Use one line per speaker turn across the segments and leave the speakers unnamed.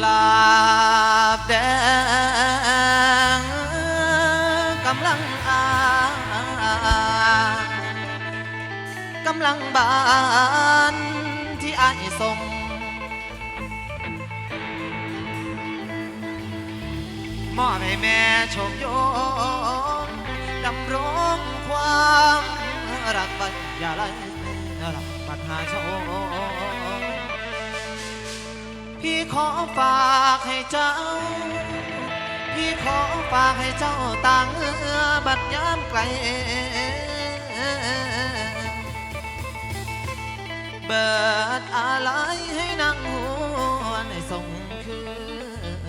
หลาบแดงกำลังอากำลังบานที่อายส่งมอบให้แม่ชมยงดำรงความรักบัญญาลัยรักปัญหาโช พี่ขอฝากให้เจ้า พี่ขอฝากให้เจ้าต่างเอื้อบัดยามไกล เบิดอะไรให้นางหัวในส่งคื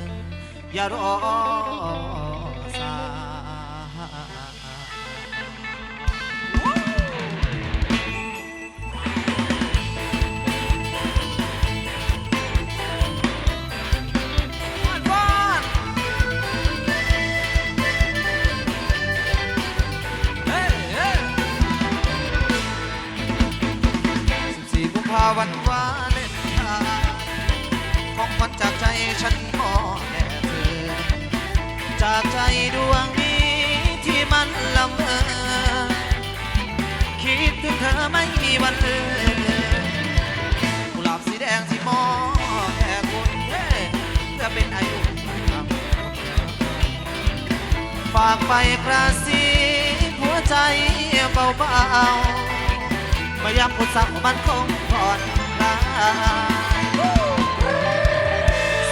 น อย่ารอ วันวาเลนไทน์ของขวัญจากใจฉันมอบแด่เธอ จากใจดวงนี้ที่มันละเมอคิดถึงเธอไม่มีวันเลือนกุหลาบสีแดงที่มอบแค่คุณเฮ้เพื่อเป็นอายุครับฝากไปกระซิบหัวใจเบาๆ มาย้ำคนสักมันคงผ่อนคลาย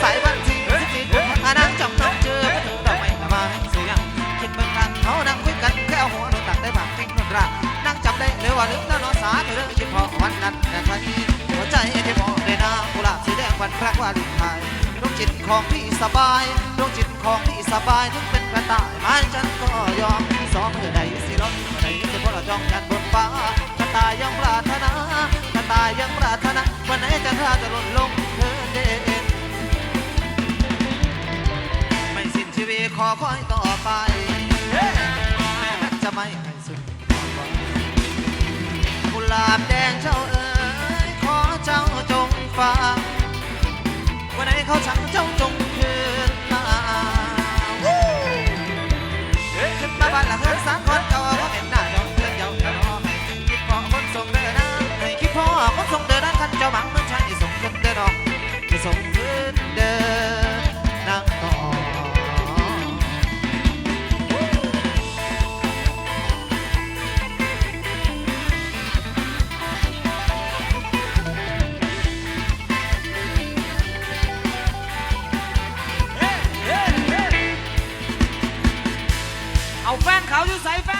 สายวันที่สิบสี่กุมภานั่งจำต้องเจอเธอดอกไม้ละไม้เสียงคิดเบิ่งกันเขานั่งคุยกันแค่เอาหัวโดนตักได้ผ่านทิ้งนนรานั่งจำได้เลยว่าลืมแล้วนอนสาเธอเรื่องคิดพอวันนั้นแต่ใครหัวใจที่มองในน้ำกุหลาบสีแดงวันพระวาลินไทยดวงจิตของพี่สบายดวงจิตของพี่สบายถึงเป็นกระต่ายไม้ฉันก็ยอมสองมือใดสิร้องมือใดสิพวกเราจ้องกันบนฟ้า ยังปรารถนาวันไหนจะท่าจะหล่นลงเธอเด่นไม่สิ้นชีวิตขอคอยต่อ อา
แฟนเขาอยู่ใส่แฟ